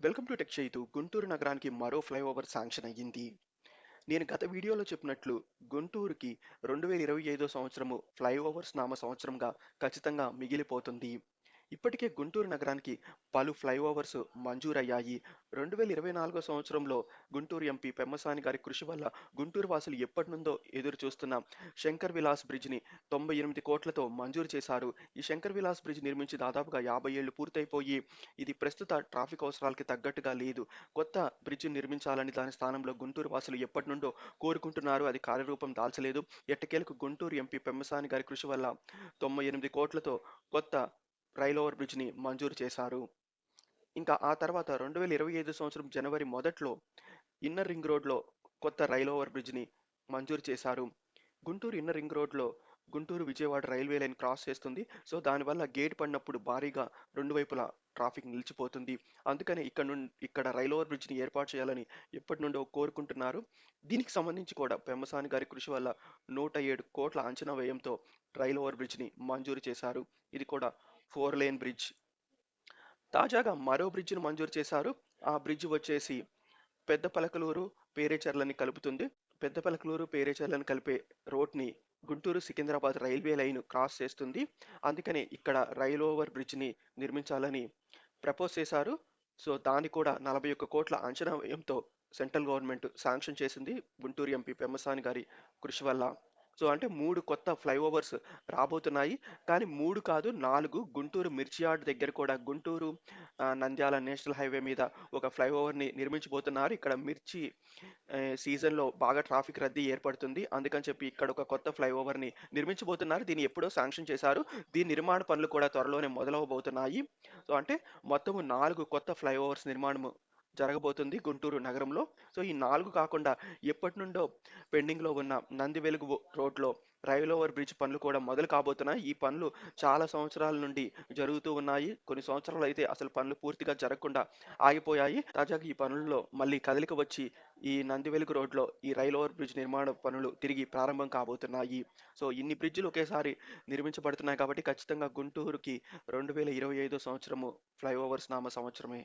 Welcome to tech Chaitu. Guntur నగరానికి మరో flyover sanction అయ్యింది. నేను గత వీడియోలో చెప్పినట్లు గుంటూరుకి రెండు వేల ఇరవై ఐదో సంవత్సరము ఫ్లైఓవర్స్ నామ సంవత్సరంగా ఖచ్చితంగా మిగిలిపోతుంది. ఇప్పటికే గుంటూరు నగరానికి పలు ఫ్లైఓవర్స్ మంజూరయ్యాయి. రెండు వేల ఇరవై నాలుగో సంవత్సరంలో గుంటూరు ఎంపీ పెమ్మసాని గారి కృషి వల్ల గుంటూరు వాసులు ఎప్పటి నుండో ఎదురు చూస్తున్న శంకర్ విలాస్ బ్రిడ్జ్ని తొంభై ఎనిమిది కోట్లతో మంజూరు చేశారు. ఈ శంకర్ విలాస్ బ్రిడ్జ్ నిర్మించి దాదాపుగా యాభై ఏళ్ళు పూర్తయిపోయి ఇది ప్రస్తుత ట్రాఫిక్ అవసరాలకి తగ్గట్టుగా లేదు. కొత్త బ్రిడ్జ్ నిర్మించాలని దాని స్థానంలో గుంటూరు వాసులు ఎప్పటి నుండో కోరుకుంటున్నారు. అది కార్యరూపం దాల్చలేదు. ఎట్టకేలకు గుంటూరు ఎంపీ పెమ్మసాని గారి కృషి వల్ల తొంభై ఎనిమిది కోట్లతో కొత్త రైల్ ఓవర్ బ్రిడ్జ్ని మంజూరు చేశారు. ఇంకా ఆ తర్వాత రెండు వేల ఇరవై ఐదు సంవత్సరం జనవరి మొదట్లో ఇన్నర్ రింగ్ రోడ్లో కొత్త రైల్ ఓవర్ బ్రిడ్జ్ని మంజూరు చేశారు. గుంటూరు ఇన్నర్ రింగ్ రోడ్లో Guntur Vijayawada railway line cross చేస్తుంది. సో దానివల్ల గేట్ పడినప్పుడు భారీగా రెండు వైపులా ట్రాఫిక్ నిలిచిపోతుంది. అందుకని ఇక్కడ నుండి ఇక్కడ రైల్ ఓవర్ బ్రిడ్జ్ని ఏర్పాటు చేయాలని ఎప్పటి నుండో కోరుకుంటున్నారు. దీనికి సంబంధించి కూడా పెమ్మసాని గారి కృషి వల్ల నూట ఏడు కోట్ల అంచనా వ్యయంతో రైల్ ఓవర్ బ్రిడ్జ్ని మంజూరు చేశారు. ఇది కూడా ఫోర్ లేన్ బ్రిడ్జ్. తాజాగా మరో బ్రిడ్జ్ను మంజూరు చేశారు. ఆ బ్రిడ్జ్ వచ్చేసి పెద్ద పలకలూరు పేరేచర్లని కలుపుతుంది. పెద్ద పలకలూరు పేరేచర్లను కలిపే రోడ్ని Guntur Secunderabad railway line cross చేస్తుంది. అందుకని ఇక్కడ రైల్ ఓవర్ బ్రిడ్జ్ని నిర్మించాలని ప్రపోజ్ చేశారు. సో దాన్ని కూడా నలభై ఒక్క కోట్ల అంచనా వ్యయంతో సెంట్రల్ గవర్నమెంట్ శాంక్షన్ చేసింది. గుంటూరు ఎంపీ పెమ్మసాని గారి కృషి వల్ల సో అంటే మూడు కొత్త ఫ్లైఓవర్స్ రాబోతున్నాయి. కానీ మూడు కాదు నాలుగు గుంటూరు మిర్చియార్డ్ దగ్గర కూడా గుంటూరు నంద్యాల నేషనల్ హైవే మీద ఒక ఫ్లైఓవర్ని నిర్మించబోతున్నారు. ఇక్కడ మిర్చి సీజన్లో బాగా ట్రాఫిక్ రద్దీ ఏర్పడుతుంది. అందుకని చెప్పి ఇక్కడ ఒక కొత్త ఫ్లైఓవర్ని నిర్మించబోతున్నారు. దీన్ని ఎప్పుడో శాంక్షన్ చేశారు. దీని నిర్మాణ పనులు కూడా త్వరలోనే మొదలవబోతున్నాయి. సో అంటే మొత్తము నాలుగు కొత్త ఫ్లైఓవర్స్ నిర్మాణము జరగబోతుంది గుంటూరు నగరంలో. సో ఈ నాలుగు కాకుండా ఎప్పటి నుండో పెండింగ్లో ఉన్న నంది వెలుగు రోడ్లో రైల్ ఓవర్ బ్రిడ్జ్ పనులు కూడా మొదలు కాబోతున్నాయి. ఈ పనులు చాలా సంవత్సరాల నుండి జరుగుతూ ఉన్నాయి. కొన్ని సంవత్సరాలు అయితే అసలు పనులు పూర్తిగా జరగకుండా ఆగిపోయాయి. తాజాగా ఈ పనుల్లో మళ్ళీ కదలిక వచ్చి ఈ నంది వెలుగు రోడ్లో ఈ రైల్ ఓవర్ బ్రిడ్జ్ నిర్మాణ పనులు తిరిగి ప్రారంభం కాబోతున్నాయి. సో ఇన్ని బ్రిడ్జ్లు ఒకేసారి నిర్మించబడుతున్నాయి కాబట్టి ఖచ్చితంగా గుంటూరుకి రెండు వేల ఇరవై ఐదో సంవత్సరము ఫ్లైఓవర్స్ నామ సంవత్సరమే.